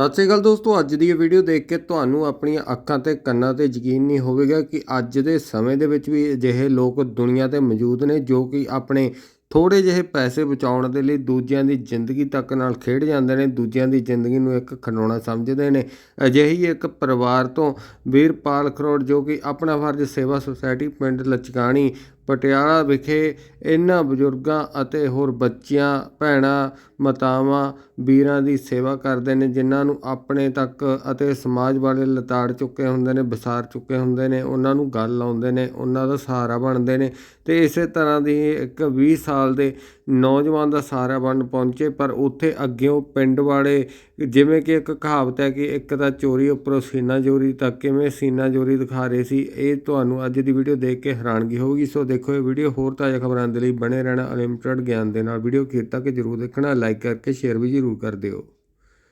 ਸਤਿ ਸ਼੍ਰੀ ਅਕਾਲ ਦੋਸਤੋ, ਅੱਜ ਦੀ ਇਹ ਵੀਡੀਓ ਦੇਖ ਕੇ ਤੁਹਾਨੂੰ ਆਪਣੀਆਂ ਅੱਖਾਂ ਤੇ ਕੰਨਾਂ ਤੇ ਯਕੀਨ ਨਹੀਂ ਹੋਵੇਗਾ ਕਿ ਅੱਜ ਦੇ ਸਮੇਂ ਦੇ ਵਿੱਚ ਵੀ ਅਜਿਹੇ ਲੋਕ ਦੁਨੀਆ ਤੇ ਮੌਜੂਦ ਨੇ ਜੋ ਕਿ ਆਪਣੇ ਥੋੜੇ ਜਿਹੇ ਪੈਸੇ ਬਚਾਉਣ ਦੇ ਲਈ ਦੂਜਿਆਂ ਦੀ ਜ਼ਿੰਦਗੀ ਤੱਕ ਨਾਲ ਖੇਡ ਜਾਂਦੇ ਨੇ, ਦੂਜਿਆਂ ਦੀ ਜ਼ਿੰਦਗੀ ਨੂੰ ਇੱਕ ਖਿਡੌਣਾ ਸਮਝਦੇ ਨੇ। ਅਜਿਹੀ ਇੱਕ ਪਰਿਵਾਰ ਤੋਂ ਵੀਰਪਾਲ ਖਰੋੜ ਜੋ ਕਿ ਆਪਣਾ ਫਰਜ਼ ਸੇਵਾ ਸੁਸਾਇਟੀ ਪਿੰਡ ਲਚਕਾਣੀ ਪਟਿਆਲਾ ਵਿਖੇ ਇਹਨਾਂ ਬਜ਼ੁਰਗਾਂ ਅਤੇ ਹੋਰ ਬੱਚੀਆਂ, ਭੈਣਾਂ, ਮਾਤਾਵਾਂ, ਵੀਰਾਂ ਦੀ ਸੇਵਾ ਕਰਦੇ ਨੇ, ਜਿਨ੍ਹਾਂ ਨੂੰ ਆਪਣੇ ਤੱਕ ਅਤੇ ਸਮਾਜ ਵਾਲੇ ਲਤਾੜ ਚੁੱਕੇ ਹੁੰਦੇ ਨੇ ਵਿਸਾਰ ਚੁੱਕੇ ਹੁੰਦੇ ਨੇ ਉਹਨਾਂ ਨੂੰ ਗੱਲ ਲਾਉਂਦੇ ਨੇ ਉਹਨਾਂ ਦਾ ਸਹਾਰਾ ਬਣਦੇ ਨੇ ਅਤੇ ਇਸੇ ਤਰ੍ਹਾਂ ਦੀ ਇੱਕ ਵੀਹ ਸਾਲ ਦੇ ਨੌਜਵਾਨ ਦਾ ਸਹਾਰਾ ਬਣ ਪਹੁੰਚੇ, ਪਰ ਉੱਥੇ ਅੱਗਿਓਂ ਪਿੰਡ ਵਾਲੇ ਜਿਵੇਂ ਕਿ ਇੱਕ ਕਹਾਵਤ ਹੈ ਕਿ ਇੱਕ ਤਾਂ ਚੋਰੀ ਉੱਪਰੋਂ ਸੀਨਾ ਚੋਰੀ ਤਾਂ ਕਿਵੇਂ ਸੀਨਾ ਚੋਰੀ ਦਿਖਾ ਰਹੇ ਸੀ, ਇਹ ਤੁਹਾਨੂੰ ਅੱਜ ਦੀ ਵੀਡੀਓ ਦੇਖ ਕੇ ਹੈਰਾਨਗੀ ਹੋਊਗੀ। ਸੋ ਦੇਖੋ ਇਹ ਵੀਡੀਓ ਹੋਰ ਤਾਜ਼ਾ ਖਬਰਾਂ ਦੇ ਲਈ ਬਣੇ ਰਹਿਣਾ ਅਨਲਿਮਟਿਡ ਗਿਆਨ ਦੇ ਨਾਲ। ਵੀਡੀਓ ਅਖੀਰ ਤੱਕ ਜਰੂਰ ਦੇਖਣਾ, ਲਾਈਕ ਕਰਕੇ ਸ਼ੇਅਰ ਵੀ ਜਰੂਰ ਕਰ ਦਿਓ।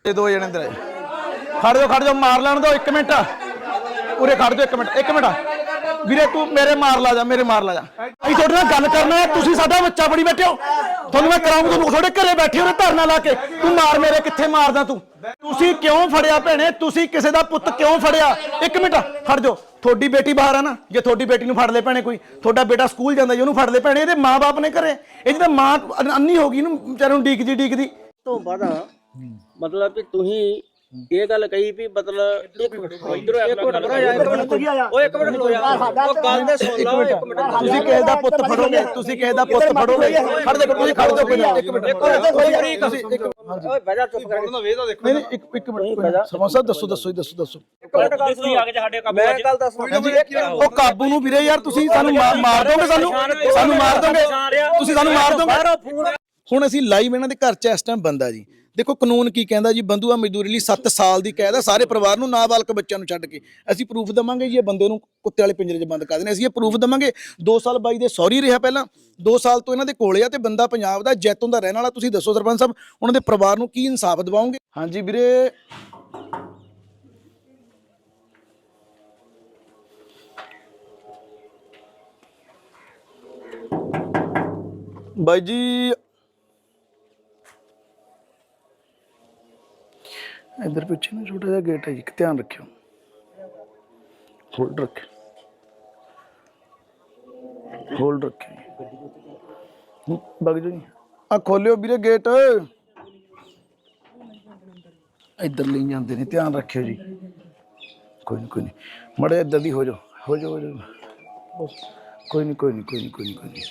ਇਹ ਦੋ ਜਣੇ ਅੰਦਰ ਖੜ ਜਾਓ ਖੜ ਜਾਓ, ਮਾਰ ਲੈਣ ਦਿਓ 1 ਮਿੰਟ। ਉਰੇ ਖੜ ਜਾਓ 1 ਮਿੰਟ 1 ਮਿੰਟ। ਵੀਰੇ, ਤੂੰ ਮੇਰੇ ਮਾਰ ਲਾ ਜਾ, ਮੇਰੇ ਮਾਰ ਲਾ ਜਾ। ਅਸੀਂ ਤੁਹਾਡੇ ਨਾਲ ਗੱਲ ਕਰਨਾ ਹੈ, ਤੁਸੀਂ ਸਾਡਾ ਬੱਚਾ ਬੜੀ ਬੈਠੇ ਹੋ। ਤੁਹਾਨੂੰ ਮੈਂ ਕਰਾਉਂਗਾ ਤੁਹਾਨੂੰ ਤੁਹਾਡੇ ਘਰੇ ਬੈਠੇ ਹੋ, ਧਰਨਾ ਲਾ ਕੇ। ਤੂੰ ਮਾਰ ਮੇਰੇ, ਕਿੱਥੇ ਮਾਰਦਾ ਤੂੰ? ਤੁਸੀਂ ਕਿਉਂ ਫੜਿਆ ਭੈਣੇ? ਤੁਸੀਂ ਕਿਸੇ ਦਾ ਪੁੱਤ ਕਿਉਂ ਫੜਿਆ? ਇੱਕ ਮਿੰਟ ਫੜ ਜਾਓ। ਤੁਹਾਡੀ ਬੇਟੀ ਬਾਹਰ ਆ ਨਾ, ਜੇ ਤੁਹਾਡੀ ਬੇਟੀ ਨੂੰ ਫੜ ਲੈ ਭੈਣੇ ਕੋਈ, ਤੁਹਾਡਾ ਬੇਟਾ ਸਕੂਲ ਜਾਂਦਾ ਜੀ ਉਹਨੂੰ ਫੜ ਲੈ ਭੈਣੇ, ਇਹਦੇ ਮਾਪੇ ਨੇ ਘਰੇ। ਇਹਦੀ ਤਾਂ ਮਾਂ ਅੰਨੀ ਹੋ ਗਈ ਇਹਨੂੰ ਵਿਚਾਰੇ ਨੂੰ ਡੀਕਦੀ ਡੀਕਦੀ। ਤੋਂ ਬਾਅਦ ਮਤਲਬ ਕਿ ਤੁਸੀਂ ਇਹ ਗੱਲ ਕਹੀ ਵੀ ਮਤਲਬ ਇੱਕ ਮਿੰਟ ਇਧਰੋਂ ਇੱਕ ਮਿੰਟ ਖੜੋ ਯਾਰ ਇੱਕ ਮਿੰਟ ਉਹ ਇੱਕ ਮਿੰਟ ਖੜੋ ਯਾਰ। ਉਹ ਗੱਲ ਤੇ ਸੁਣ ਲਓ ਇੱਕ ਮਿੰਟ ਤੁਸੀਂ ਕਿਸੇ ਦਾ ਪੁੱਤ ਫੜੋਗੇ ਤੁਸੀਂ ਕਿਸੇ ਦਾ ਪੁੱਤ ਫੜੋਗੇ। ਖੜ ਜਾਓ ਤੁਸੀਂ ਖੜ ਜਾਓ ਪਹਿਲਾਂ ਇੱਕ ਮਿੰਟ। ਤੁਸੀਂ ਇੱਕ ਓਏ ਬਹਿ ਜਾ ਚੁੱਪ ਕਰਕੇ ਨਹੀਂ ਨਹੀਂ ਇੱਕ ਇੱਕ ਮਿੰਟ ਸਾਹਿਬ ਦੱਸੋ ਦੱਸੋ ਦੱਸੋ ਦੱਸੋ। ਤੁਸੀਂ ਆ ਕੇ ਸਾਡੇ ਕੰਮ ਮੈਂ ਗੱਲ ਦੱਸ ਉਹ ਕਾਬੂ ਨੂੰ ਵੀਰੇ ਯਾਰ ਤੁਸੀਂ ਸਾਨੂੰ ਮਾਰ ਮਾਰ ਦੋਗੇ ਸਾਨੂੰ? ਸਾਨੂੰ ਮਾਰ ਦੋਗੇ? ਤੁਸੀਂ ਸਾਨੂੰ ਮਾਰ ਦੋਗੇ? ਹੁਣ ਅਸੀਂ ਲਾਈਵ ਇਹਨਾਂ ਦੇ ਘਰ 'ਚ ਇਸ ਟਾਈਮ ਬੰਦਾ ਜੀ। ਦੇਖੋ ਕਾਨੂੰਨ ਕੀ ਕਹਿੰਦਾ ਜੀ ਬੰਦੂਆ ਮਜ਼ਦੂਰੀ ਲਈ 7 ਸਾਲ ਦੀ ਕੈਦ ਹੈ ਸਾਰੇ ਪਰਿਵਾਰ ਨੂੰ ਨਾਬਾਲਗ ਬੱਚਿਆਂ ਨੂੰ ਛੱਡ ਕੇ। ਅਸੀਂ ਪ੍ਰੂਫ ਦਵਾਂਗੇ ਜੀ, ਇਹ ਬੰਦੇ ਨੂੰ ਕੁੱਤੇ ਵਾਲੇ ਪਿੰਜਰੇ 'ਚ ਬੰਦ ਕਰ ਦੇਣੇ। ਅਸੀਂ ਇਹ ਪ੍ਰੂਫ ਦਵਾਂਗੇ। 2 ਸਾਲ ਬਾਈ ਦੇ ਸੌਰੀ ਰਿਹਾ ਪਹਿਲਾਂ। 2 ਸਾਲ ਤੋਂ ਇਹਨਾਂ ਦੇ ਕੋਲੇ ਆ ਤੇ ਬੰਦਾ ਪੰਜਾਬ ਦਾ ਜੈਤੋਂ ਦਾ ਰਹਿਣ ਵਾਲਾ, ਤੁਸੀਂ ਦੱਸੋ ਸਰਪੰਚ ਸਾਹਿਬ, ਉਹਨਾਂ ਦੇ ਪਰਿਵਾਰ ਨੂੰ ਕੀ ਇਨਸਾਫ ਦਿਵਾਓਗੇ? ਹਾਂਜੀ ਵੀਰੇ। ਬਾਈ ਜੀ ਇਧਰ ਪਿੱਛੇ ਨਾ ਛੋਟਾ ਜਿਹਾ ਗੇਟ ਹੈ ਜੀ ਧਿਆਨ ਰੱਖਿਓ। ਹੋਲਡ ਰੱਖਿਓ। ਹੋਲਡ ਰੱਖਿਓ ਬਗ ਜੀ। ਆ ਖੋਲਿਓ ਵੀਰੇ ਗੇਟ ਇੱਧਰ ਲਈ ਜਾਂਦੇ ਨੇ, ਧਿਆਨ ਰੱਖਿਓ ਜੀ। ਕੋਈ ਨਹੀਂ ਕੋਈ ਨਹੀਂ ਮੜੇ ਇੱਧਰ ਦੀ ਹੋ ਜਾਓ। ਹੋ ਜਾਓ ਹੋ ਜਾਓ। ਕੋਈ ਨਹੀਂ ਕੋਈ ਨਹੀਂ ਕੋਈ ਨਹੀਂ ਕੋਈ ਨਹੀਂ ਕੋਈ ਨਹੀਂ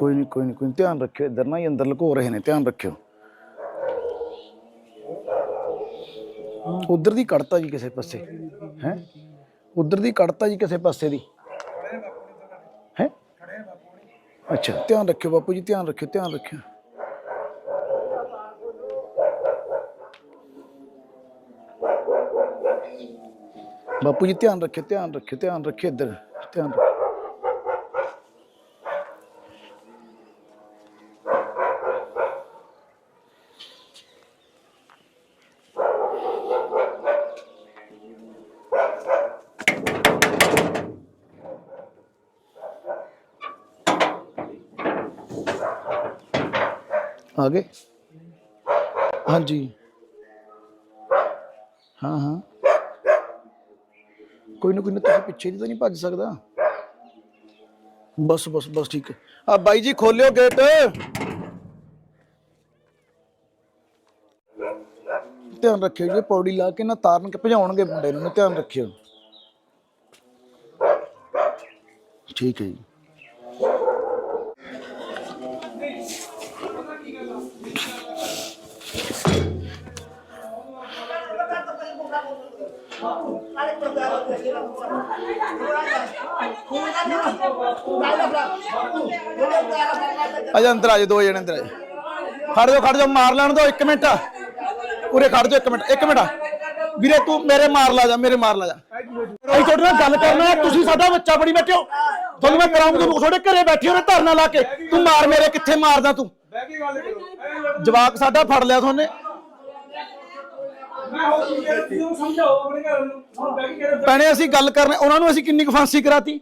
ਕੋਈ ਨਹੀਂ ਕੋਈ ਨਹੀਂ ਕੋਈ ਨੀ, ਧਿਆਨ ਰੱਖਿਓ ਇੱਧਰ ਨਾ ਹੀ ਅੰਦਰ ਲੁਕੋ ਰਹੇ ਨੇ ਧਿਆਨ ਰੱਖਿਓ। ਉਧਰ ਦੀ ਕੜਤਾ ਜੀ ਕਿਸੇ ਪਾਸੇ ਹੈ? ਉਧਰ ਦੀ ਕੜਤਾ ਜੀ ਕਿਸੇ ਪਾਸੇ ਦੀ। ਹੈ? ਅੱਛਾ ਧਿਆਨ ਰੱਖਿਓ ਬਾਪੂ ਜੀ ਧਿਆਨ ਰੱਖਿਓ ਧਿਆਨ ਰੱਖਿਓ। ਬਾਪੂ ਜੀ ਧਿਆਨ ਰੱਖਿਓ ਧਿਆਨ ਰੱਖਿਓ ਧਿਆਨ ਰੱਖਿਓ ਇੱਧਰ ਧਿਆਨ ਰੱਖਿਓ। ਆ ਗਏ? ਹਾਂਜੀ। ਹਾਂ ਹਾਂ। ਕੋਈ ਨਾ ਕੋਈ ਨਾ, ਤੁਸੀਂ ਪਿੱਛੇ ਦੀ ਤਾਂ ਨਹੀਂ ਭੱਜ ਸਕਦਾ? ਬਸ ਬਸ ਬਸ ਠੀਕ ਹੈ। ਆ ਬਾਈ ਜੀ, ਖੋਲਿਓ ਗੇਟ। ਧਿਆਨ ਰੱਖਿਓ ਜੀ ਪੌੜੀ ਲਾ ਕੇ ਨਾ ਤਾਰਨ ਕੇ ਭਜਾਉਣਗੇ ਮੁੰਡੇ ਨੂੰ, ਧਿਆਨ ਰੱਖਿਓ। ਠੀਕ ਹੈ ਜੀ। ਅਜਾ ਅੰਦਰ ਆ ਜਾ ਦੋ ਜਣੇ ਅੰਦਰ ਆ ਜਾ ਖੜ ਜਾਓ ਖੜ ਜਾਓ ਮਾਰ ਲੈਣ ਦੋ 1 ਮਿੰਟ। ਉਰੇ ਖੜ ਜਾਓ 1 ਮਿੰਟ 1 ਮਿੰਟ। ਵੀਰੇ ਤੂੰ ਮੇਰੇ ਮਾਰ ਲਾ ਜਾ ਮੇਰੇ ਮਾਰ ਲਾ ਜਾ। ਅਸੀਂ ਤੁਹਾਡੇ ਨਾਲ ਗੱਲ ਕਰਨਾ ਤੁਸੀਂ ਸਾਡਾ ਬੱਚਾ ਬੜੀ ਬੈਠੇ ਹੋ। ਤੁਹਾਨੂੰ ਮੈਂ ਕਰਾਉਂਗਾ ਤੁਹਾਡੇ ਘਰੇ ਬੈਠੇ ਹੋ ਧਰਨਾ ਲਾ ਕੇ। ਤੂੰ ਮਾਰ ਮੇਰੇ ਕਿੱਥੇ ਮਾਰਦਾ ਤੂੰ? ਜਵਾਕ ਸਾਡਾ ਫੜ ਲਿਆ ਤੁਹਾਨੇ। ਭੈਣੇ, ਅਸੀਂ ਗੱਲ ਕਰਨੇ, ਉਹਨਾਂ ਨੂੰ ਅਸੀਂ ਕਿੰਨੀ ਕੁ ਫਾਂਸੀ ਕਰਾਤੀ?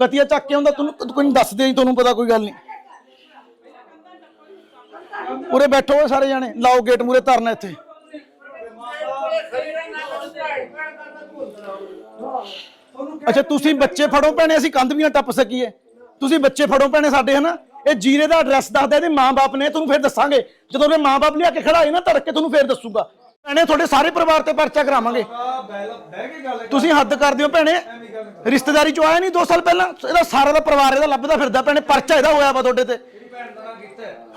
ਕਤੀਆ ਚੱਕ ਕੇ ਆਉਂਦਾ, ਤੈਨੂੰ ਕੋਈ ਨਹੀਂ ਦੱਸਦੇ ਜੀ, ਤੁਹਾਨੂੰ ਪਤਾ ਕੋਈ ਗੱਲ ਨਹੀਂ ਉਰੇ ਬੈਠੋ ਓਏ ਸਾਰੇ ਜਾਣੇ, ਲਾਓ ਗੇਟ ਮੂਰੇ ਧਰਨਾ ਇੱਥੇ। ਅੱਛਾ, ਤੁਸੀਂ ਬੱਚੇ ਫੜੋ ਭੈਣੇ, ਅਸੀਂ ਕੰਧ ਵੀ ਨਾ ਟੱਪ ਸਕੀਏ। ਤੁਸੀਂ ਬੱਚੇ ਫੜੋ ਭੈਣੇ ਸਾਡੇ, ਹਨਾ? ਇਹ ਜੀਰੇ ਦਾ ਐਡਰੈਸ ਦੱਸਦਾ, ਇਹਦੇ ਮਾਂ-ਬਾਪ ਨੇ, ਤੁਹਾਨੂੰ ਫਿਰ ਦੱਸਾਂਗੇ। ਜਦੋਂ ਉਹਦੇ ਮਾਂ-ਬਾਪ ਲਿਆ ਕੇ ਖੜਾਏ ਨਾ, ਤੜਕੇ ਤੁਹਾਨੂੰ ਫਿਰ ਦੱਸੂਗਾ। ਭੈਣੇ ਤੁਹਾਡੇ ਸਾਰੇ ਪਰਿਵਾਰ ਤੇ ਪਰਚਾ ਕਰਾਵਾਂਗੇ ਤੁਸੀਂ ਹੱਦ ਕਰਦੇ ਹੋ ਭੈਣੇ ਰਿਸ਼ਤੇਦਾਰੀ ਚੋਂ ਆਇਆ ਨਹੀਂ 2 ਸਾਲ ਪਹਿਲਾਂ ਇਹਦਾ ਸਾਰਾ ਦਾ ਪਰਿਵਾਰ ਇਹਦਾ ਲੱਭਦਾ ਫਿਰਦਾ ਭੈਣੇ ਪਰਚਾ ਇਹਦਾ ਹੋਇਆ ਵਾ ਤੁਹਾਡੇ ਤੇ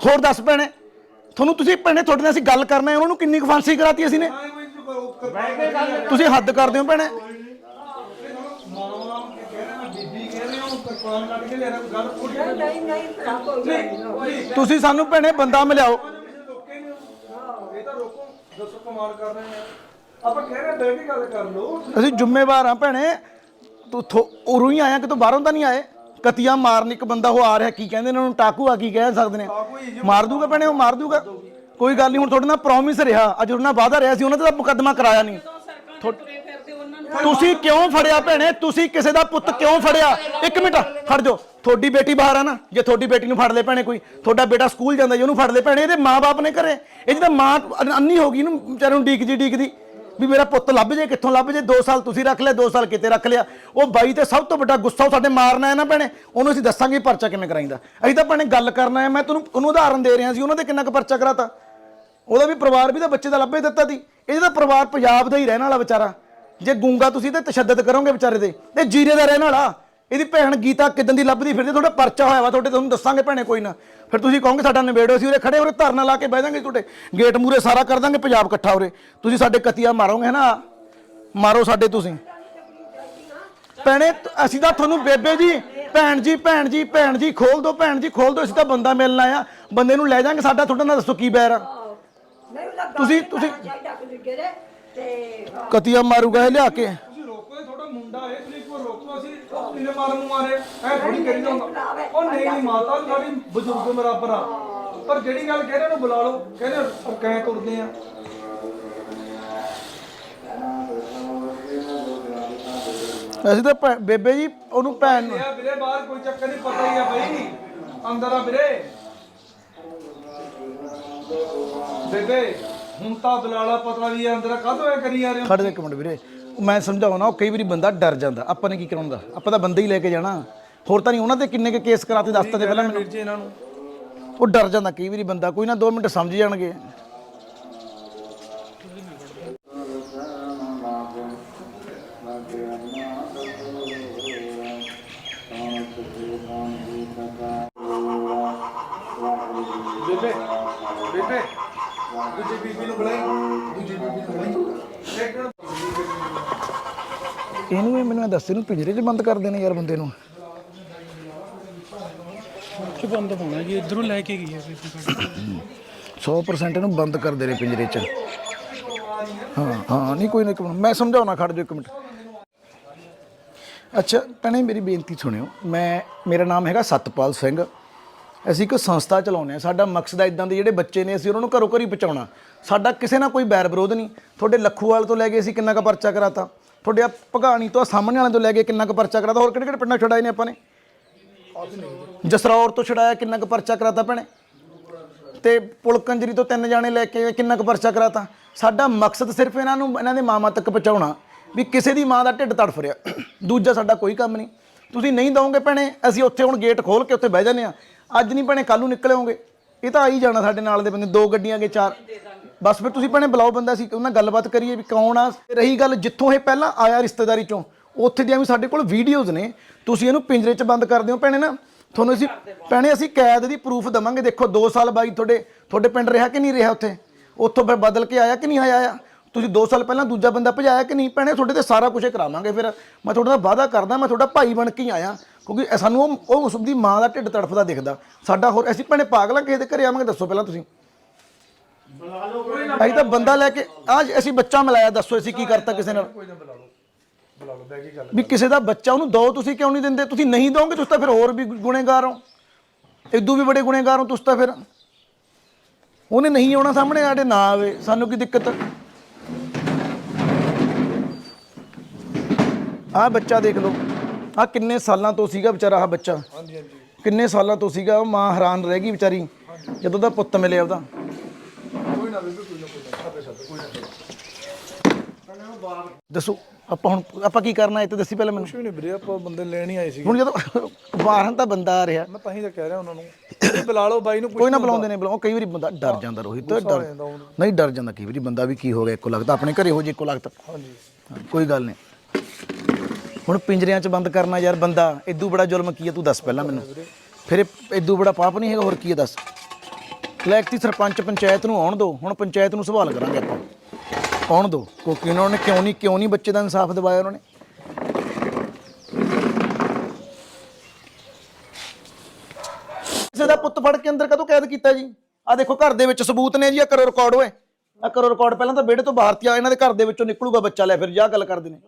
ਹੋਰ ਦੱਸ ਭੈਣੇ ਤੁਹਾਨੂੰ ਤੁਸੀਂ ਭੈਣੇ ਤੁਹਾਡੇ ਨਾਲ ਅਸੀਂ ਗੱਲ ਕਰਨਾ ਹੈ ਉਹਨਾਂ ਨੂੰ ਕਿੰਨੀ ਕੁ ਫਾਂਸੀ ਕਰਾਤੀ ਅਸੀਂ ਨੇ ਤੁਸੀਂ ਹੱਦ ਕਰਦੇ ਹੋ ਭੈਣੇ ਤੁਸੀਂ ਸਾਨੂੰ ਭੈਣੇ ਬੰਦਾ ਮਿਲਿਆਓ ਆਪਾਂ ਕਹਿ ਰਹੇ ਬਹਿ ਕੇ ਗੱਲ ਕਰ ਲਓ। ਅਸੀਂ ਜ਼ਿੰਮੇਵਾਰ ਆ ਭੈਣੇ। ਤੂੰ ਥੋ- ਉਰੋਂ ਹੀ ਆਇਆ ਕਿਤੋਂ ਬਾਹਰੋਂ ਤਾਂ ਨਹੀਂ ਆਏ? ਕਤੀਆਂ ਮਾਰਨ ਇੱਕ ਬੰਦਾ ਉਹ ਆ ਰਿਹਾ ਕੀ ਕਹਿੰਦੇ ਨੇ ਉਹਨੂੰ? ਟਾਕੂ ਆ ਕੀ ਕਹਿ ਸਕਦੇ ਨੇ? ਮਾਰ ਦੂਗਾ ਭੈਣੇ ਉਹ ਮਾਰ ਦੂਗਾ। ਕੋਈ ਗੱਲ ਨਹੀਂ ਹੁਣ ਤੁਹਾਡੇ ਨਾਲ ਪ੍ਰੋਮਿਸ ਰਿਹਾ। ਅੱਜ ਉਹਨਾਂ ਨਾਲ ਵਾਅਦਾ ਰਿਹਾ ਸੀ ਉਹਨਾਂ ਤੇ ਤਾਂ ਮੁਕੱਦਮਾ ਕਰਾਇਆ ਨਹੀਂ। ਤੁਸੀਂ ਕਿਉਂ ਫੜਿਆ ਭੈਣੇ? ਤੁਸੀਂ ਕਿਸੇ ਦਾ ਪੁੱਤ ਕਿਉਂ ਫੜਿਆ? ਇੱਕ ਮਿੰਟ, ਖੜ ਜਾਓ। ਤੁਹਾਡੀ ਬੇਟੀ ਬਾਹਰ ਆ ਨਾ। ਜੇ ਤੁਹਾਡੀ ਬੇਟੀ ਨੂੰ ਫੜ ਲੈ ਭੈਣੇ ਕੋਈ, ਤੁਹਾਡਾ ਬੇਟਾ ਸਕੂਲ ਜਾਂਦਾ ਜੇ ਉਹਨੂੰ ਫੜ ਲੈ ਭੈਣੇ, ਇਹਦੇ ਮਾਪੇ ਨੇ ਘਰੇ। ਇਹਦੀ ਤਾਂ ਮਾਂ ਅੰਨੀ ਹੋ ਗਈ ਇਹਨੂੰ ਵਿਚਾਰੇ ਨੂੰ ਡੀਕ ਡੀਕਦੀ ਡੀਕਦੀ, ਵੀ ਮੇਰਾ ਪੁੱਤ ਲੱਭ ਜੇ, ਕਿੱਥੋਂ ਲੱਭ ਜੇ? 2 ਸਾਲ ਤੁਸੀਂ ਰੱਖ ਲਿਆ 2 ਸਾਲ ਕਿਤੇ ਰੱਖ ਲਿਆ। ਉਹ ਬਾਈ ਤੇ ਸਭ ਤੋਂ ਵੱਡਾ ਗੁੱਸਾ ਉਹ ਸਾਡੇ ਮਾਰਨਾ ਹੈ ਨਾ ਭੈਣੇ। ਉਹਨੂੰ ਅਸੀਂ ਦੱਸਾਂਗੇ ਪਰਚਾ ਕਿਵੇਂ ਕਰਾਈਂਦਾ। ਅਸੀਂ ਤਾਂ ਭੈਣੇ ਗੱਲ ਕਰਨਾ ਹੈ। ਮੈਂ ਤੁਹਾਨੂੰ ਉਹਨੂੰ ਉਦਾਹਰਨ ਦੇ ਰਿਹਾ ਸੀ, ਉਹਨਾਂ ਦੇ ਕਿੰਨਾ ਕੁ ਪਰਚਾ ਕਰਾਤਾ। ਉਹਦਾ ਵੀ ਪਰਿਵਾਰ ਵੀ ਤਾਂ ਬੱਚੇ ਦਾ ਲੱਭੇ ਦਿੱਤਾ ਸੀ। ਇਹਦਾ ਪਰਿਵਾਰ ਪੰਜਾਬ ਦਾ ਹੀ ਰਹਿਣ ਵਾਲਾ ਵਿਚਾਰਾ। ਜੇ ਗੂੰਗਾ ਤੁਸੀਂ ਤੇ ਤਸ਼ੱਦਦ ਕਰੋਗੇ ਵਿਚਾਰੇ ਤੇ ਇਹ ਜੀਰੇ ਦਾ ਰਹਿਣ ਵਾਲਾ। ਇਹਦੀ ਭੈਣ ਗੀਤਾ ਕਿਦਾਂ ਦੀ ਲੱਭਦੀ ਫਿਰਦੀ ਤੁਹਾਡਾ ਪਰਚਾ ਹੋਇਆ ਵਾ ਤੁਹਾਡੇ ਤੁਹਾਨੂੰ ਦੱਸਾਂਗੇ ਭੈਣੇ ਕੋਈ ਨਾ। ਫਿਰ ਤੁਸੀਂ ਕਹੋਗੇ ਸਾਡਾ ਨਿਬੇੜੋ ਸੀ ਉਰੇ ਖੜੇ ਉਰੇ ਧਰਨਾ ਲਾ ਕੇ ਬਹਿ ਜਾਾਂਗੇ ਤੁਹਾਡੇ। ਗੇਟ ਮੂਰੇ ਸਾਰਾ ਕਰ ਦਾਂਗੇ ਪੰਜਾਬ ਇਕੱਠਾ ਉਰੇ। ਤੁਸੀਂ ਸਾਡੇ ਕਤੀਆ ਮਾਰੋਗੇ ਨਾ ਮਾਰੋ ਸਾਡੇ ਤੁਸੀਂ। ਭੈਣੇ ਤ- ਅਸੀਂ ਤਾਂ ਤੁਹਾਨੂੰ ਬੇਬੇ ਜੀ ਭੈਣ ਜੀ ਭੈਣ ਜੀ ਭੈਣ ਜੀ ਖੋਲ ਦਿਓ ਭੈਣ ਜੀ ਖੋਲ ਦਿਓ ਅਸੀਂ ਤਾਂ ਬੰਦਾ ਮਿਲਣ ਆਇਆ। ਬੰਦੇ ਨੂੰ ਲੈ ਜਾਾਂਗੇ ਸਾਡਾ ਤੁਹਾਡਾ ਨਾਲ ਦੱਸੋ ਕੀ ਬੈਰ ਆ। ਤੁਸੀਂ ਤੁਸੀਂ ਕਤੀਆ ਮਾਰੂਗਾ ਇਹ ਲਿਆ ਕੇ। ਤੁਸੀਂ ਰੋਕੋ ਇਹ ਤੁਹਾਡਾ ਮੁੰਡਾ ਹੈ ਤੁਸੀਂ ਇੱਕ ਵਾਰ ਰੋਕੋ ਅਸੀਂ ਉਹ ਕਿੰਨੇ ਮਾਰਨ ਨੂੰ ਮਾਰੇ? ਐ ਥੋੜੀ ਕਰੀ ਜਾਂਦਾ ਉਹ ਨਹੀਂ ਨਹੀਂ ਮਾਤਾ ਸਾਡੀ ਬਜ਼ੁਰਗ ਬਰਾਬਰ ਆ। ਪਰ ਜਿਹੜੀ ਗੱਲ ਕਹਿੰਦੇ ਉਹਨੂੰ ਬੁਲਾ ਲਓ। ਕਹਿੰਦੇ ਉਹ ਕਹਿ ਤੁਰਦੇ ਆ। ਅਸੀਂ ਤਾਂ ਭੈ- ਬੇਬੇ ਜੀ ਉਹਨੂੰ ਭੈਣ ਨੂੰ ਇਹ ਵੀਰੇ ਬਾਹਰ ਕੋਈ ਚੱਕਰ ਨਹੀਂ ਪਤਾ ਹੀ ਆ ਬਈ। ਅੰਦਰ ਆ ਵੀਰੇ। ਬੇਬੇ ਹੁਣ ਤਾਂ ਬਲਾਲਾ ਪਤਾ ਵੀ ਅੰਦਰ ਕਾਹਦੋਂ ਐ ਕਰੀ ਜਾ ਰਹੇ ਹੋ? ਖੜ ਜਾ ਇੱਕ ਮਿੰਟ ਵੀਰੇ ਮੈਂ ਸਮਝਾਉਣਾ ਉਹ ਕਈ ਵਾਰੀ ਬੰਦਾ ਡਰ ਜਾਂਦਾ ਆਪਾਂ ਨੇ ਕੀ ਕਰਾਉਂਦਾ ਆਪਾਂ ਤਾਂ ਬੰਦੇ ਹੀ ਲੈ ਕੇ ਜਾਣਾ। ਹੋਰ ਤਾਂ ਨਹੀਂ ਉਹਨਾਂ ਤੇ ਕਿੰਨੇ ਕੇ ਕੇਸ ਕਰਾਤੇ ਦੱਸ ਤਾਂ ਦੇ ਪਹਿਲਾਂ ਮੈਨੂੰ। ਵੀਰ ਜੀ ਇਹਨਾਂ ਨੂੰ। ਉਹ ਡਰ ਜਾਂਦਾ ਕਈ ਵਾਰੀ ਬੰਦਾ ਕੋਈ ਨਾ 2 ਮਿੰਟ ਸਮਝ ਜਾਣਗੇ। ਇਹਨੂੰ ਇਹ ਮੈਨੂੰ ਦੱਸ ਇਹਨੂੰ ਪਿੰਜਰੇ 'ਚ ਬੰਦ ਕਰ ਦੇਣੇ ਯਾਰ ਬੰਦੇ ਨੂੰ। ਕਿ ਬੰਦ ਹੋਣਾ ਜੀ ਇਧਰੋਂ ਲੈ ਕੇ ਗਈ ਹੈ ਬੇਬੀ 100% ਇਹਨੂੰ ਬੰਦ ਕਰ ਦੇਣੇ ਪਿੰਜਰੇ 'ਚ। ਹਾਂ ਹਾਂ ਨਹੀਂ ਕੋਈ ਨਾ ਮੈਂ ਸਮਝਾਉਣਾ ਖੜ ਜਾ ਇੱਕ ਮਿੰਟ। ਅੱਛਾ ਭੈਣੇ ਮੇਰੀ ਬੇਨਤੀ ਸੁਣਿਓ ਮੈਂ ਮੇਰਾ ਨਾਮ ਹੈਗਾ ਸਤਪਾਲ ਸਿੰਘ। ਅਸੀਂ ਇੱਕ ਸੰਸਥਾ ਚਲਾਉਂਦੇ ਆ ਸਾਡਾ ਮਕਸਦ ਹੈ ਇਦਾਂ ਦੇ ਜਿਹੜੇ ਬੱਚੇ ਨੇ ਅਸੀਂ ਉਹਨਾਂ ਨੂੰ ਘਰੋਂ ਘਰੀ ਪਹੁੰਚਾਉਣਾ। ਸਾਡਾ ਕਿਸੇ ਨਾਲ ਕੋਈ ਬੈਰ ਵਿਰੋਧ ਨਹੀਂ। ਤੁਹਾਡੇ ਲੱਖੂਵਾਲ ਤੋਂ ਲੈ ਕੇ ਅਸੀਂ ਕਿੰਨਾ ਕੁ ਪਰਚਾ ਕਰਾਤਾ। ਤੁਹਾਡੇ ਆ ਭਗਾਣੀ ਤੋਂ ਆਹ ਸਾਹਮਣੇ ਵਾਲਿਆਂ ਤੋਂ ਲੈ ਕੇ ਕਿੰਨਾ ਕੁ ਪਰਚਾ ਕਰਾਤਾ। ਹੋਰ ਕਿਹੜੇ ਕਿਹੜੇ ਪਿੰਡਾਂ ਛੁਡਾਏ ਨੇ ਆਪਾਂ ਨੇ? ਜਸਰੌਰ ਤੋਂ ਛੁਡਾਇਆ ਕਿੰਨਾ ਕੁ ਪਰਚਾ ਕਰਾਤਾ ਭੈਣੇ? ਤੇ ਪੁਲਕੰਜਰੀ ਤੋਂ ਤਿੰਨ ਜਾਣੇ ਲੈ ਕੇ ਕਿੰਨਾ ਕੁ ਪਰਚਾ ਕਰਾਤਾ। ਸਾਡਾ ਮਕਸਦ ਸਿਰਫ ਇਹਨਾਂ ਨੂੰ, ਇਹਨਾਂ ਦੇ ਮਾਮਾ ਤੱਕ ਪਹੁੰਚਾਉਣਾ ਵੀ ਕਿਸੇ ਦੀ ਮਾਂ ਦਾ ਢਿੱਡ ਤੜਫ ਰਿਹਾ। ਦੂਜਾ ਸਾਡਾ ਕੋਈ ਕੰਮ ਨਹੀਂ। ਤੁਸੀਂ ਨਹੀਂ ਦਵੋਗੇ ਭੈਣੇ, ਅਸੀਂ ਉੱਥੇ ਹੁਣ ਗੇਟ ਖੋਲ ਕੇ ਉੱਥੇ ਬਹਿ ਜਾਂਦੇ ਆ ਅੱਜ ਨਹੀਂ ਭੈਣੇ ਕੱਲ ਨੂੰ ਨਿਕਲੇ ਹੋਗੇ ਇਹ ਤਾਂ ਆਈ ਜਾਣਾ ਸਾਡੇ ਨਾਲ ਦੇ ਬੰਦੇ, ਦੋ ਗੱਡੀਆਂ ਕੇ ਚਾਰ। ਬਸ ਫਿਰ ਤੁਸੀਂ ਭੈਣੇ ਬੁਲਾਓ ਬੰਦਾ ਸੀ ਉਹਨਾਂ ਨਾਲ ਗੱਲਬਾਤ ਕਰੀਏ ਵੀ ਕੌਣ ਆ। ਰਹੀ ਗੱਲ ਜਿੱਥੋਂ ਇਹ ਪਹਿਲਾਂ ਆਇਆ ਰਿਸ਼ਤੇਦਾਰੀ ਚੋਂ, ਉੱਥੇ ਦੀਆਂ ਵੀ ਸਾਡੇ ਕੋਲ ਵੀਡੀਓਜ਼ ਨੇ। ਤੁਸੀਂ ਇਹਨੂੰ ਪਿੰਜਰੇ 'ਚ ਬੰਦ ਕਰ ਦਿਓ ਭੈਣੇ ਨਾ। ਤੁਹਾਨੂੰ ਅਸੀਂ ਭੈਣੇ, ਅਸੀਂ ਕੈਦ ਦੀ ਪ੍ਰੂਫ ਦਵਾਂਗੇ। ਦੇਖੋ 2 ਸਾਲ ਬਾਈ ਤੁਹਾਡੇ ਤੁਹਾਡੇ ਪਿੰਡ ਰਿਹਾ ਕਿ ਨਹੀਂ ਰਿਹਾ ਉੱਥੇ? ਉੱਥੋਂ ਫਿਰ ਬਦਲ ਕੇ ਆਇਆ ਕਿ ਨਹੀਂ ਆਇਆ ਆ? ਤੁਸੀਂ 2 ਸਾਲ ਪਹਿਲਾਂ ਦੂਜਾ ਬੰਦਾ ਭਜਾਇਆ ਕਿ ਨਹੀਂ? ਭੈਣੇ, ਤੁਹਾਡੇ ਤੇ ਸਾਰਾ ਕੁਝ ਕਰਾਵਾਂਗੇ ਫਿਰ। ਮੈਂ ਤੁਹਾਡੇ ਨਾਲ ਵਾਅਦਾ ਕਰਦਾ, ਮੈਂ ਤੁਹਾਡਾ ਭਾਈ ਬਣ ਕੇ ਹੀ ਆਇਆ। ਕਿਉਂਕਿ ਇਹ ਸਾਨੂੰ ਉਹ ਉਹ ਉਸ ਦੀ ਮਾਂ ਦਾ ਢਿੱਡ ਤੜਫਦਾ ਦਿਖਦਾ। ਸਾਡਾ ਹੋਰ ਅਸੀਂ ਭੈਣੇ ਪਾਗਲਾਂ ਕਿਸੇ ਦੇ ਘਰੇ ਆਵਾਂਗੇ ਦੱਸੋ ਪਹਿਲਾਂ ਤੁਸੀਂ। ਅਸੀਂ ਤਾਂ ਬੰਦਾ ਲੈ ਕੇ ਆ ਅਸੀਂ ਬੱਚਾ ਮਿਲਾਇਆ ਦੱਸੋ ਅਸੀਂ ਕੀ ਕਰਤਾ ਕਿਸੇ ਨਾਲ। ਵੀ ਕਿਸੇ ਦਾ ਬੱਚਾ ਉਹਨੂੰ ਦੋ ਤੁਸੀਂ ਕਿਉਂ ਨਹੀਂ ਦਿੰਦੇ? ਤੁਸੀਂ ਨਹੀਂ ਦੋਗੇ ਤੁਸੀਂ ਤਾਂ ਫਿਰ ਹੋਰ ਵੀ ਗੁਨੇਗਾਰ ਹੋ। ਇਦੋਂ ਵੀ ਬੜੇ ਗੁਨੇਗਾਰ ਹੋ ਤੁਸੀਂ ਤਾਂ ਫਿਰ। ਉਹਨੇ ਨਹੀਂ ਆਉਣਾ ਸਾਹਮਣੇ ਸਾਡੇ ਨਾ ਆਵੇ। ਸਾਨੂੰ ਕੀ ਦਿੱਕਤ? ਆਹ ਬੱਚਾ ਦੇਖ ਲਓ। ਆ ਕਿੰਨੇ ਸਾਲਾਂ ਤੋਂ ਸੀਗਾ ਵਿਚਾਰਾ ਆਹ ਬੱਚਾ? ਹਾਂਜੀ ਹਾਂਜੀ। ਕਿੰਨੇ ਸਾਲਾਂ ਤੋਂ ਸੀਗਾ? ਮਾਂ ਹੈਰਾਨ ਰਹਿ ਗਈ ਵਿਚਾਰੀ। ਜਦੋਂ ਦਾ ਪੁੱਤ ਮਿਲਿਆ ਉਹਦਾ। ਦੱਸੋ ਆਪਾਂ ਹੁਣ ਆਪਾਂ ਕੀ ਕਰਨਾ ਇਹ ਤਾਂ ਦੱਸੀ ਪਹਿਲਾਂ ਮੈਨੂੰ। ਕੁਛ ਵੀ ਨਹੀਂ ਵੀਰੇ ਆਪਾਂ ਬੰਦੇ ਲੈਣ ਹੀ ਆਏ ਸੀ ਹੁਣ ਜਦੋਂ ਬਾਹਰ ਤਾਂ ਬੰਦਾ ਆ ਰਿਹਾ। ਮੈਂ ਤਾਂ ਹੀ ਤਾਂ ਕਹਿ ਰਿਹਾ ਉਹਨਾਂ ਨੂੰ। ਬੁਲਾ ਲਓ ਬਾਈ ਨੂੰ ਕੋਈ ਨਾ ਬੁਲਾਉਂਦੇ ਨੇ ਬੁਲਾਓ। ਕਈ ਵਾਰੀ ਬੰਦਾ ਡਰ ਜਾਂਦਾ ਰੋਹਿਤ ਡਰ ਨਹੀਂ ਡਰ ਜਾਂਦਾ। ਕਈ ਵਾਰੀ ਬੰਦਾ ਵੀ ਕੀ ਹੋ ਗਿਆ ਇੱਕੋ ਲੱਗਦਾ। ਆਪਣੇ ਘਰੇ ਹੋ ਜੇ ਇੱਕੋ ਲੱਗਦਾ। ਹਾਂਜੀ। ਕੋਈ ਗੱਲ ਨਹੀਂ। ਹੁਣ ਪਿੰਜਰਿਆਂ 'ਚ ਬੰਦ ਕਰਨਾ ਯਾਰ ਬੰਦਾ ਇਦੋਂ ਬੜਾ ਜ਼ੁਲਮ ਕੀ ਹੈ ਤੂੰ ਦੱਸ ਪਹਿਲਾਂ ਮੈਨੂੰ। ਫਿਰ ਇਹ ਇਦੋਂ ਬੜਾ ਪਾਪ ਨਹੀਂ ਹੈਗਾ, ਹੋਰ ਕੀ ਹੈ ਦੱਸ। ਲੈਕਤੀ ਸਰਪੰਚ ਪੰਚਾਇਤ ਨੂੰ ਆਉਣ ਦਿਓ ਹੁਣ ਪੰਚਾਇਤ ਨੂੰ ਸਵਾਲ ਕਰਾਂਗੇ ਆਪਾਂ। ਆਉਣ ਦਿਓ ਕਿਉਂਕਿ ਉਹਨਾਂ ਨੇ ਕਿਉਂ ਨਹੀਂ ਕਿਉਂ ਨਹੀਂ ਬੱਚੇ ਦਾ ਇਨਸਾਫ ਦਿਵਾਇਆ ਉਹਨਾਂ ਨੇ? ਕਿਸੇ ਦਾ ਪੁੱਤ ਫੜ ਕੇ ਅੰਦਰ ਕਦੋਂ ਕੈਦ ਕੀਤਾ ਜੀ? ਆ ਦੇਖੋ ਘਰ ਦੇ ਵਿੱਚ ਸਬੂਤ ਨੇ ਜੀ ਆ ਕਰੋ ਰਿਕਾਰਡ ਹੋਏ ਆ ਕਰੋ ਰਿਕਾਰਡ ਪਹਿਲਾਂ ਤਾਂ ਬੇੜੇ ਤੋਂ ਬਾਹਰ ਤੇ ਆ ਇਹਨਾਂ ਦੇ ਘਰ ਦੇ ਵਿੱਚੋਂ ਨਿਕਲੂਗਾ ਬੱਚਾ, ਲੈ ਫਿਰ ਜਾ ਗੱਲ ਕਰਦੇ ਨੇ।